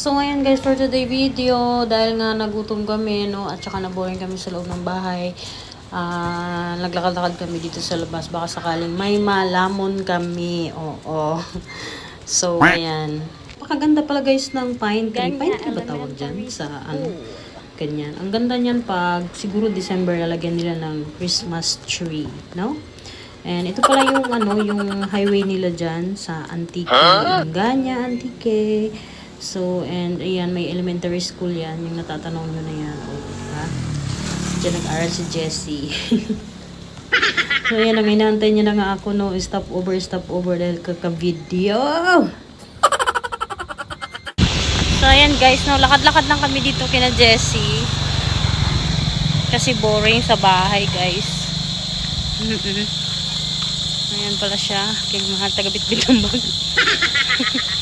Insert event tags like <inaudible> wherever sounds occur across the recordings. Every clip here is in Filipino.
So ngayon guys, for today video, dahil nga nagutom kami, no, at saka na-boring kami sa loob ng bahay, ah naglakad-lakad kami dito sa labas. Baka sakaling may malamon kami. Oo. <laughs> So, ayan. Pakaganda pala guys ng pine tree. Pine tree ba tawag dyan? Sa ano? Ganyan. Ang ganda niyan pag siguro December lalagyan nila ng Christmas tree. No? And ito pala yung ano, yung highway nila dyan sa Antique. Ganya, Antique. So, and ayan, may elementary school yan. Yung natatanong nyo na yan. O, diba? Diyan nag-aral si Jessie. <laughs> so, ayan inaantay niya na nga ako, no? Stop over, stop over dahil kaka-video. <laughs> So, ayan guys, no? Lakad-lakad lang kami dito kina Jessie. Kasi boring sa bahay, guys. Mm-mm. Ayan pala siya. King mga taga-bitbit ng. <laughs>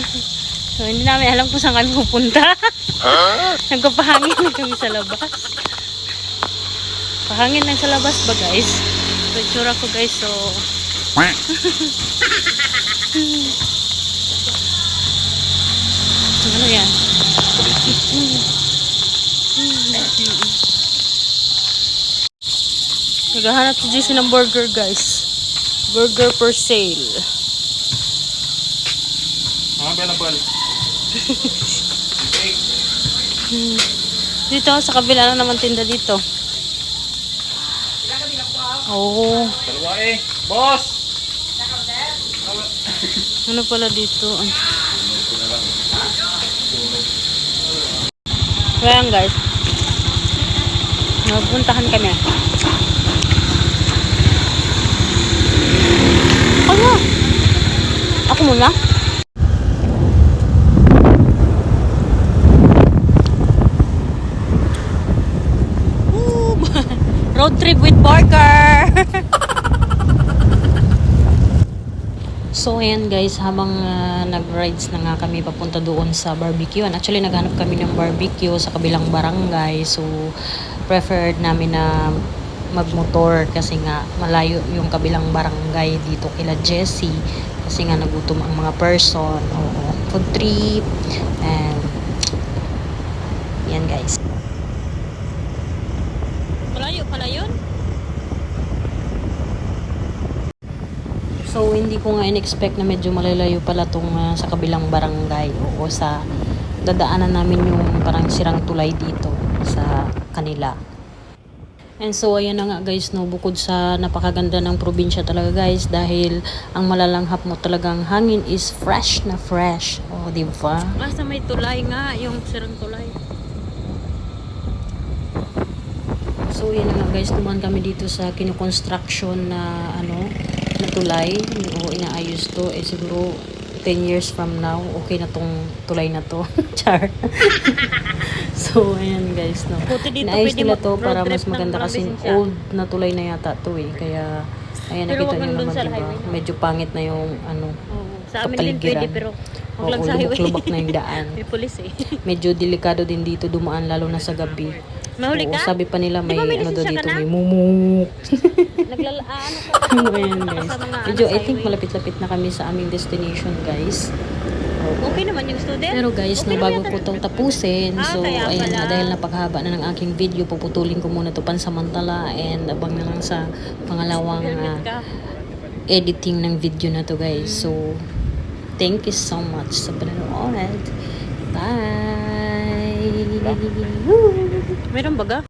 <laughs> so, hindi namin alam kung saan kami pupunta. <laughs> Nagpapahangin na kami sa labas. Pahangin lang sa labas ba, guys? So, itsura ko, guys. So, <laughs> ano yan? Naghahanap si JC ng burger, guys. Burger per sale. Available. <laughs> Dito, sa kabila na naman tinda dito. Oo. Oh, Dalawa eh. Boss! ano pala dito? Ayan, guys. Nagpuntahan kami. Ano? Ako muna? Ooh, Road trip with Parker! So, ayan guys, habang ah, nag-rides na nga kami papunta doon sa barbecue. And actually, naghanap kami ng barbecue sa kabilang barangay. So, preferred namin na magmotor kasi nga malayo yung kabilang barangay dito kila Jessie. Kasi nga nagutom ang mga person. Oo, food trip. And, yan guys. Malayo pala yun? So, hindi ko nga in-expect na medyo malalayo pala tong ah, sa kabilang barangay o sa dadaanan namin yung parang sirang tulay dito sa kanila. And so, ayan na nga guys, no, bukod sa napakaganda ng probinsya talaga guys, dahil ang malalanghap mo talagang hangin is fresh na fresh. O, oh, di ba? Basta may tulay nga, yung sirang tulay. So, yan na nga guys, tuman kami dito sa kinukonstruction na ano, na tulay. O, inaayos to. Eh, siguro 10 years from now, okay na tong tulay na to. <laughs> Char. <laughs> so, ayan guys, no. Inaayos nila to para mas maganda kasi old na tulay na yata to eh. Kaya, ayan, nakita nyo naman, diba? Medyo pangit na yung, ano. Sa amin din pwede pero wag Oo, lang sa highway. lubak-lubak na yung daan. <laughs> May pulis eh. medyo delikado din dito dumaan lalo na sa gabi. Mahuli Oo, ka? sabi pa nila may, Di ba may ano daw ka dito, may mumuk. <laughs> Naglala ano ko. ano ba yan guys? Medyo ano, I think malapit-lapit na kami sa aming destination guys. Okay naman yung student. Pero guys, okay bago ko itong tapusin, Ah, so ayan pala. na, dahil napaghaba na ng aking video, puputulin ko muna ito pansamantala and abang na lang sa pangalawang ah, ka. editing ng video na to guys. So, thank you so much sa panonood. Bye! Meron ba?